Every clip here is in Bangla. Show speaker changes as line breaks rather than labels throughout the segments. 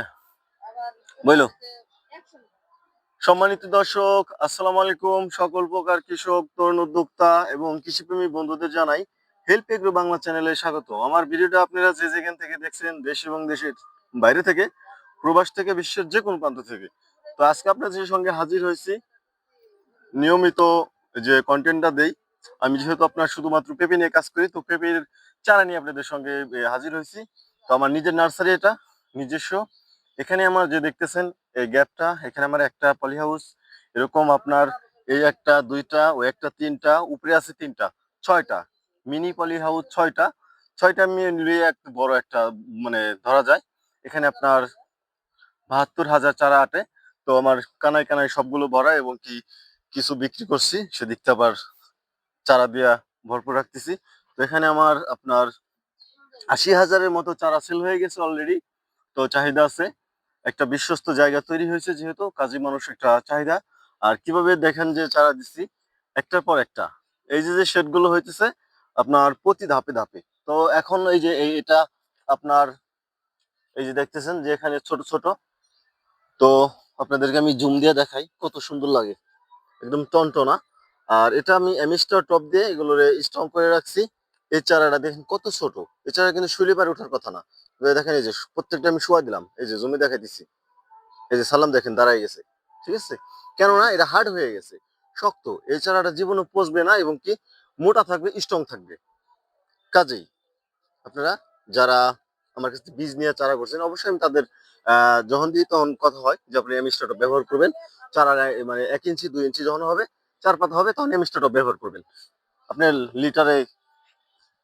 না। সম্মানিত দর্শক, আসসালামু আলাইকুম। সকল প্রকার কৃষক, তরুণ উদ্যোক্তা এবং কৃষিপ্রেমী বন্ধুদের জানাই হেল্প এগ্রো বাংলা চ্যানেলে স্বাগত। আমার ভিডিওটা আপনারা যে যেখান থেকে দেখছেন, দেশ এবং দেশের বাইরে থেকে, প্রবাস থেকে, বিশ্বের যে কোনো প্রান্ত থেকে। তো আজকে আপনাদের সঙ্গে হাজির হয়েছি। নিয়মিত যে কন্টেন্টটা দেই, আমি যেহেতু আপনার শুধুমাত্র পেঁপে নিয়ে কাজ করি, তো পেঁপের চারা নিয়ে আপনাদের সঙ্গে হাজির হয়েছি। তো আমার নিজের নার্সারি এটা নিজস্ব। এখানে আমার যে দেখতেছেন, এই গ্যাপটা, এখানে আমার একটা পলি হাউস এরকম আপনার এই একটা, দুইটা, ও একটা, তিনটা, উপরে আছে তিনটা, ছয়টা মিনি পলি হাউস ছয়টা ছয়টা মিলিয়ে একটা বড় একটা মানে ধরা যায়। এখানে আপনার বাহাত্তর হাজার চারা আটে, তো আমার কানায় কানায় সবগুলো ভরা এবং কি কিছু বিক্রি করছি সেদিকটা আবার চারা দিয়া ভরপুর রাখতেছি। তো এখানে আমার আপনার আশি হাজারের মতো চারা সেল হয়ে গেছে অলরেডি তো চাহিদা আছে। একটা বিশ্বস্ত জায়গা তৈরি হয়েছে যেহেতু, কাজী মানুষ একটা চাহিদা। আর কীভাবে দেখেন যে চারা দিচ্ছি একটার পর একটা। এই যে যে শেডগুলো হইতেছে, আপনার প্রতি ধাপে ধাপে। তো এখন এই যে এটা আপনার, এই যে দেখতেছেন যে, এখানে ছোট ছোট। তো আপনাদেরকে আমি জুম দিয়ে দেখাই কত সুন্দর লাগে। একদম টনটনা। আর এটা আমি এমিস্টার টপ দিয়ে এগুলো স্ট্রং করে রাখছি। এই চারাটা দেখেন কত ছোট। এই চারা কিন্তু শুলে পারে ওঠার কথা না। দেখেন এই যে প্রত্যেকটা আমি শোয়া দিলাম, এই যে জমি দেখাই দিচ্ছি এই যে সালাম দেখেন দাঁড়াই গেছে। ঠিক আছে? কেননা এটা হার্ড হয়ে গেছে, শক্ত। এই চারাটা জীবনে পচবে না এবং কি মোটা থাকবে স্ট্রং থাকবে। কাজেই আপনারা যারা আমার কাছে বীজ নিয়ে চারা করছেন, অবশ্যই আমি তাদের যখন দিই তখন কথা হয় যে আপনি এমিস্টারটা ব্যবহার করবেন। চারা মানে এক ইঞ্চি, দুই ইঞ্চি যখন হবে, চার পাতা হবে, তখন এমিস্টারটা ব্যবহার করবেন। আপনার লিটারে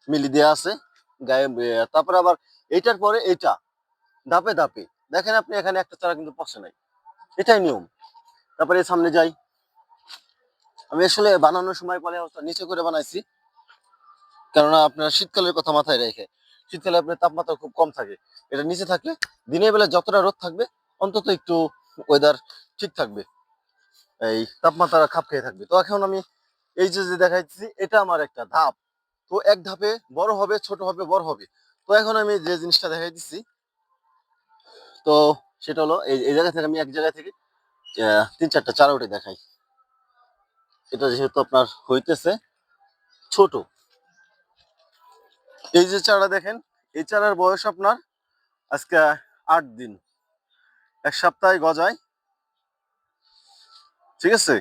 মিলি দেওয়া আছে, গায়ে তারপরে আবার এইটার পরে এইটা। ধাপে ধাপে। দেখেন আপনি এখানে একটা চারা কিন্তু পচে নাই। এটাই নিয়ম। তারপরে সামনে যাই। আমি আসলে বানানোর সময় পরে নিচে করে বানাইছি। কেননা আপনার শীতকালের কথা মাথায় রেখে। শীতকালে আপনার তাপমাত্রা খুব কম থাকে। এটা নিচে থাকলে দিনের বেলা যতটা রোদ থাকবে, অন্তত একটু ওয়েদার ঠিক থাকবে। এই তাপমাত্রা খাপ খেয়ে থাকবে। তো এখন আমি এই যে দেখাইছি এটা আমার একটা ধাপ। তো এক ধাপে বড় হবে, ছোট হবে, বড় হবে। তো এখন আমি যে জিনিসটা দেখাই দিচ্ছি, তো সেটা হলো এই জায়গা থেকে আমি এক জায়গা থেকে তিন চারটা চারা উঠে দেখাই। এটা যেহেতু আপনার হইতেছে ছোট। এই যে চারা দেখেন, এই চারার বয়স আপনার আজকে আট দিন। এক সপ্তাহে গজায়। ঠিক আছে?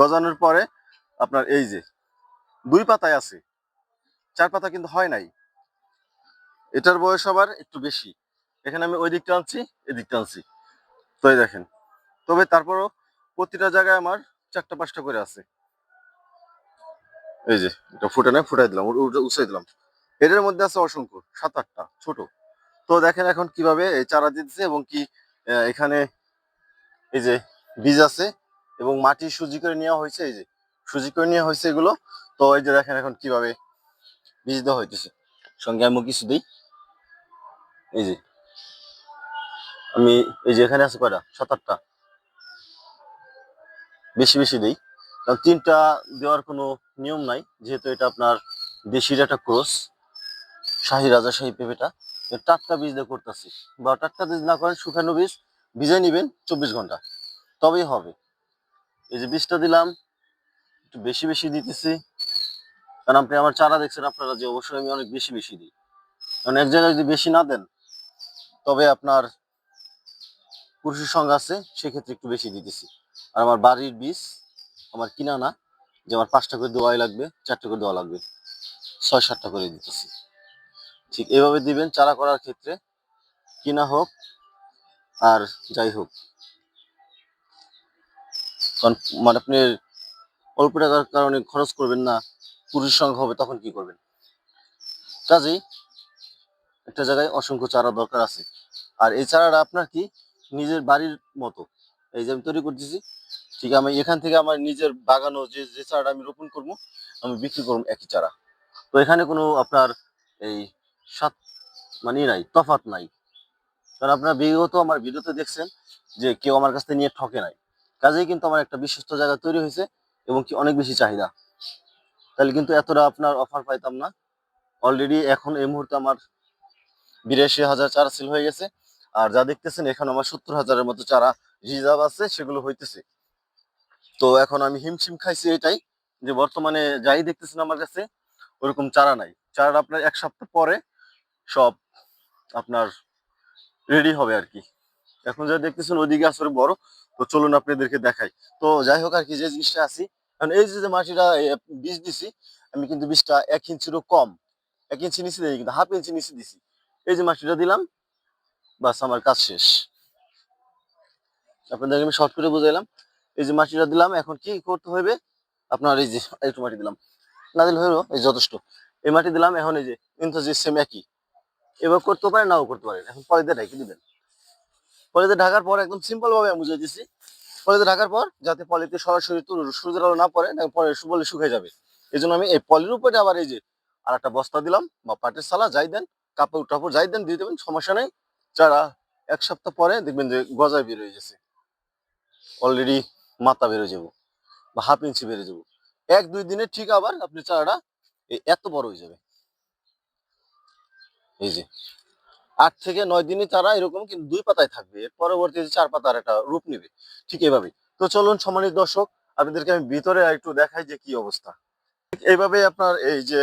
গজানোর পরে আপনার এই যে দুই পাতায় আছে। চার পাতা কিন্তু হয় নাই। এটার বয়স আবার একটু বেশি। এখানে আমি ওই দিকটা আনছি এই দিকটা আনছি। তো এই দেখেন, তবে তারপরও প্রতিটা জায়গায় আমার চারটা পাঁচটা করে আছে। এই যে, এটা ফুটে নেয় ফুটাই দিলাম উঠাই দিলাম। এটার মধ্যে আছে অসংখ্য, সাত আটটা, ছোট। তো দেখেন এখন কীভাবে এই চারা দিতেছে এবং কি এখানে এই যে বীজ আছে এবং মাটি সুজি করে নেওয়া হয়েছে, এই যে সুজি করে নেওয়া হয়েছে এগুলো। তো এই যে দেখেন এখন কীভাবে বীজ দেওয়া হইতেছে। সঙ্গে আমি কিছু দিই। এই যে। আমি এই যে এখানে আছে কয়টা? সাত আটটা বেশি বেশি দিই। কারণ তিনটা দেওয়ার কোনো নিয়ম নাই, যেহেতু এটা আপনার দেশির একটা ক্রস, শাহী রাজাশাহী পেঁপেটা টাটকা বীজ দিয়ে করতেছি। বা টাটকা বীজ না করেন, শুকানো বীজ ভিজে নিবেন চব্বিশ ঘণ্টা। তবেই হবে। এই যে বীজটা দিলাম, একটু বেশি বেশি দিতেছি। কারণ আপনি আমার চারা দেখছেন, আপনারা যে অবশ্যই আমি অনেক বেশি বেশি দিই। কারণ এক জায়গায় যদি বেশি না দেন তবে আপনার পুরুষের সঙ্গে আছে, সেক্ষেত্রে একটু বেশি দিতেছি। আর আমার বাড়ির বীজ, আমার কিনা না যে আমার পাঁচটা করে দেওয়াই লাগবে, চারটে করে দেওয়া লাগবে, ছয় সাতটা করে দিতেছি। ঠিক এভাবে দিবেন, চারা করার ক্ষেত্রে কিনা হোক আর যাই হোক। কারণ মানে আপনি অল্প টাকার কারণে খরচ করবেন না পুরুষ সংখ্যা হবে, তখন কি করবেন? কাজেই একটা জায়গায় অসংখ্য চারা দরকার আছে। আর এই চারাটা আপনার কি নিজের বাড়ির মতো। এই যে আমি তৈরি করতেছি, ঠিক আমি এখান থেকে আমার নিজের বাগানো যে যে চারাটা আমি রোপণ করব, আমি বিক্রি করব একই চারা। তো এখানে কোনো আপনার এই সাত মানে নাই, তফাৎ নাই। কারণ আপনার বিগত আমার ভিডিওতে দেখছেন যে কেউ আমার কাছ থেকে নিয়ে ঠকে নাই। কাজেই কিন্তু আমার একটা বিশ্বস্ত জায়গা তৈরি হয়েছে এবং কি অনেক বেশি চাহিদা। তাহলে কিন্তু এতটা আপনার অফার পাইতাম না। অলরেডি এখন এই মুহূর্তে আমার বিরাশি হাজার চারা সেল হয়ে গেছে। আর যা দেখতেছেন, এখন আমার সত্তর হাজারের মতো চারা রিজার্ভ আছে, সেগুলো হইতেছে। তো এখন আমি হিমশিম খাইছি এটাই, যে বর্তমানে যাই দেখতেছেন আমার কাছে, ওরকম চারা নাই। চারা আপনার এক সপ্তাহ পরে সব আপনার রেডি হবে আর কি। এখন যা দেখতেছেন, ওইদিকে আসলে বড়। তো চলুন আপনাদেরকে দেখাই। তো যাই হোক আর কি, যে জিনিসটা আছি কারণ এই যে মাটিটা বীজ দিছি, আমি কিন্তু বীজটা এক ইঞ্চিরও কম, এক ইঞ্চি নিচে দিই কিন্তু হাফ ইঞ্চি নিচে দিছি। এই যে মাটিটা দিলাম, বাস আমার কাজ শেষ। আপনাদেরকে আমি শর্ট করে বুঝাইলাম। এই যে মাটিটা দিলাম, এখন কি করতে হবে আপনার এই যে একটু মাটি দিলাম। না দিলে হলো এই যথেষ্ট। এই মাটি দিলাম, এখন এই যে যে সেম একই। এবার করতে পারেন নাও করতে পারেন এখন পরেতে ঢেকে দিবেন। পলিতে ঢাকার পর একদম সিম্পল ভাবে আমি বুঝিয়ে দিচ্ছি পলিতে ঢাকার পর যাতে পলিতে সরাসরি সূর্যের আলো না পড়ে পরে বলে শুকিয়ে যাবে। এই আমি এই পলির উপরে আবার এই যে আর একটা বস্তা দিলাম, বা পাটের সালা যাই দেন কাপড় টাপড় যাই দেন, দিয়ে দেবেন, সমস্যা নেই। চারা এক সপ্তাহ পরে দেখবেন যে গজায় বের হয়ে গেছে। অলরেডি মাথা বেরো যাব বা হাফ ইঞ্চি বেড়ে যাব। এক, দুই দিনে ঠিক আবার আপনি চারাটা এত বড় হয়ে যাবে। এই যে, আট থেকে নয় দিনে তারা এরকম কিন্তু দুই পাতায় থাকবে। এর পরবর্তীতে চার পাতার একটা রূপ নেবে। ঠিক এইভাবে তো চলুন, সম্মানিত দর্শক, আপনাদেরকে আমি ভিতরে একটু দেখাই যে কি অবস্থা। এইভাবে আপনার এই যে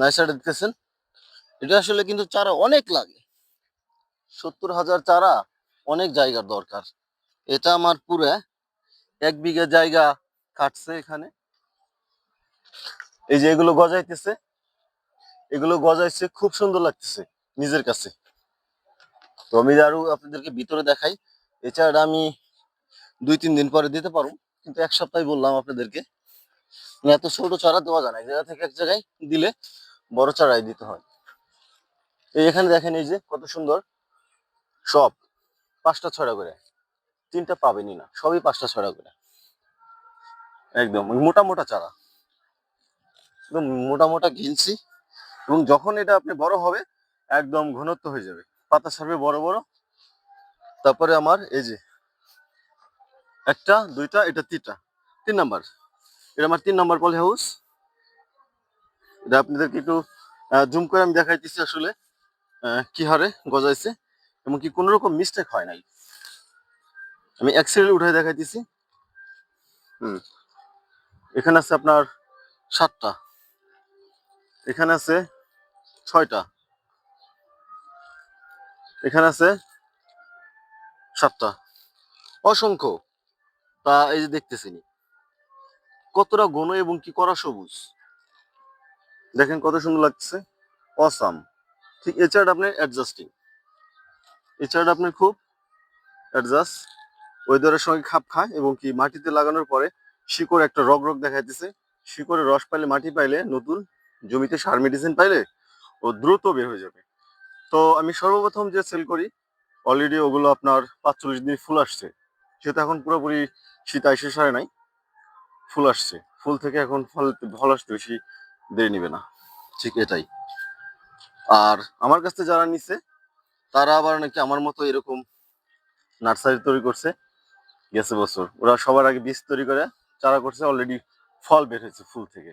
নাইসাটা দিতেছেন এটা আসলে কিন্তু চারা অনেক লাগে। সত্তর হাজার চারা অনেক জায়গার দরকার। এটা আমার পুরো এক বিঘা জায়গা কাটছে এখানে। এই যে এগুলো গজাইতেছে। এগুলো গজাইছে, খুব সুন্দর লাগতেছে নিজের কাছে। তো আমি আরও আপনাদেরকে ভিতরে দেখাই। এছাড়া আমি দুই, তিন দিন পরে দিতে পারব। কিন্তু এক সপ্তাহে বললাম আপনাদেরকে। মানে এত ছোট চারা দেওয়া যায় না। এক জায়গা থেকে এক জায়গায় দিলে বড় চারাই দিতে হয়। এই এখানে দেখেন এই যে কত সুন্দর সব, পাঁচটা ছড়া করে। তিনটা পাবেনই না, সবই পাঁচটা ছড়া করে। একদম মোটা মোটা চারা। একদম মোটা মোটা গিলছি এবং যখন এটা আপনি বড় হবে, একদম ঘনত্ব হয়ে যাবে। পাতা ছাড়বে বড় বড়। তারপরে আমার এই যে একটা, দুইটা, এটা তিনটা। তিন নাম্বার। এটা আমার তিন নাম্বার পলি হাউস। এটা আপনাদেরকে একটু জুম করে আমি দেখাইতেছি আসলে। কি হারে গজাইছে এবং কি কোনো রকম মিস্টেক হয় নাই। আমি এক্সেল উঠাই দেখাইতেছি। হুম। এখানে আছে আপনার সাতটা। এখানে আছে ছয়টা। এখানে আছে সাতটা। অসংখ্য। তা এই যে দেখতেছিনি কতটা ঘন এবং কি করা সবুজ। দেখেন কত সুন্দর লাগছে। অসাম। ঠিক এছাড়া আপনি অ্যাডজাস্টিং এছাড়া আপনি খুব অ্যাডজাস্ট ওয়েদারের সঙ্গে খাপ খায় এবং কি মাটিতে লাগানোর পরে শিকড় একটা রগ রগ দেখাইতেছে। শিকড়ে রস পাইলে, মাটি পাইলে, নতুন জমিতে সার মেডিসিন পাইলে ও দ্রুত বের হয়ে যাবে। তো আমি সর্বপ্রথম যে সেল করি অলরেডি ওগুলো আপনার পাঁচচল্লিশ দিন ফুল আসছে। সেটা এখন পুরোপুরি শীত আইসে সারে নাই, ফুল আসছে। ফুল থেকে এখন ফল ফল আসতে বেশি দেরি নিবে না। ঠিক এটাই। আর আমার কাছ থেকে যারা নিছে, তারা আবার নাকি আমার মতো এরকম নার্সারি তৈরি করছে গেছে বছর। ওরা সবার আগে বীজ তৈরি করে চারা করছে অলরেডি ফল বের হয়েছে ফুল থেকে।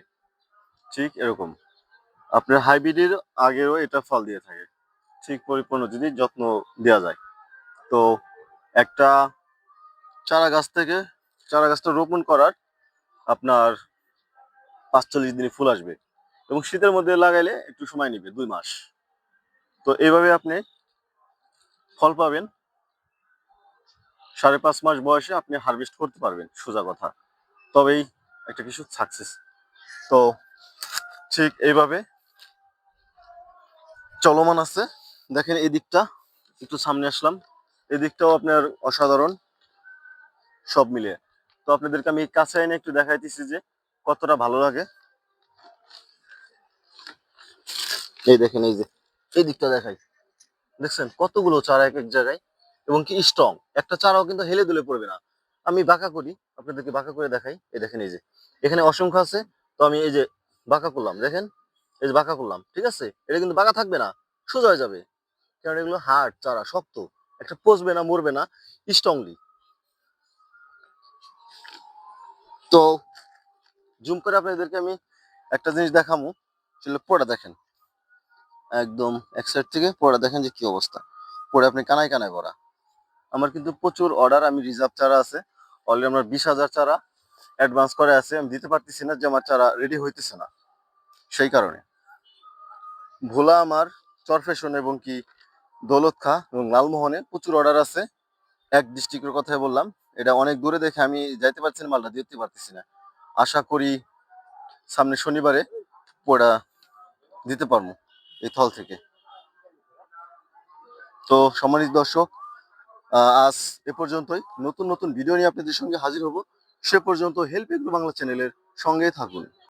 ঠিক এরকম। আপনার হাইব্রিডের আগেও এটা ফল দিয়ে থাকে। ঠিক পরিপূর্ণ যদি যত্ন দেওয়া যায়। তো একটা চারা গাছ থেকে, চারা গাছটা রোপণ করার আপনার পাঁচচল্লিশ দিনে ফুল আসবে। এবং শীতের মধ্যে লাগাইলে একটু সময় নেবে, দুই মাস। তো এইভাবে আপনি ফল পাবেন। সাড়ে পাঁচ মাস বয়সে আপনি হারভেস্ট করতে পারবেন, সোজা কথা। তবেই একটা কিছু সাকসেস তো ঠিক এইভাবে চলমান আছে। দেখেন এই দিকটা, একটু সামনে আসলাম। এই দিকটাও আপনার অসাধারণ, সব মিলিয়ে। তো আপনাদেরকে আমি কাছে এনে একটু দেখাইতেছি যে কতটা ভালো লাগে। এই দেখেন, এই যে, এই দিকটা দেখাই। দেখছেন? কতগুলো চারা এক এক জায়গায়, এবং কি স্ট্রং একটা চারাও কিন্তু হেলে দুলে পড়বে না। আমি বাঁকা করি, আপনাদেরকে বাঁকা করে দেখাই। এই দেখেন, এই যে, এখানে অসংখ্য আছে। তো আমি এই যে বাঁকা করলাম, দেখেন? এই যে বাঁকা করলাম, ঠিক আছে? এটা কিন্তু বাঁকা থাকবে না, সোজা হয়ে যাবে। কারণ এগুলো হার্ড চারা, শক্ত। একটা পচবে না, মরবে না স্ট্রংলি তো জুম করে আপনাদেরকে আমি একটা জিনিস দেখামো। সেটা পড়া দেখেন। একদম এক সাইড থেকে পড়া দেখেন যে কি অবস্থা। পরে আপনি কানায় কানায় ভরা। আমার কিন্তু প্রচুর অর্ডার আমি রিজার্ভ চারা আছে। অলরেডি আমার বিশ হাজার চারা অ্যাডভান্স করে আছে। আমি দিতে পারতেছি না যে আমার চারা রেডি হইতেছে না। সেই কারণে। ভোলা আমার চরফেশন এবং কি দৌলত খা এবং লালমোহনে প্রচুর অর্ডার আছে। এক ডিস্ট্রিক্টের কথাই বললাম। এটা অনেক দূরে দেখে আমি যাইতে পারছি না মালটা দিতে পারতেছি না। আশা করি সামনে শনিবারে ওটা দিতে পারব। এই থল থেকে। তো সম্মানিত দর্শক আজ এ পর্যন্তই। নতুন নতুন ভিডিও নিয়ে আপনাদের সঙ্গে হাজির হব। সে পর্যন্ত হেল্প এগ্রো বাংলা চ্যানেলের সঙ্গেই থাকুন।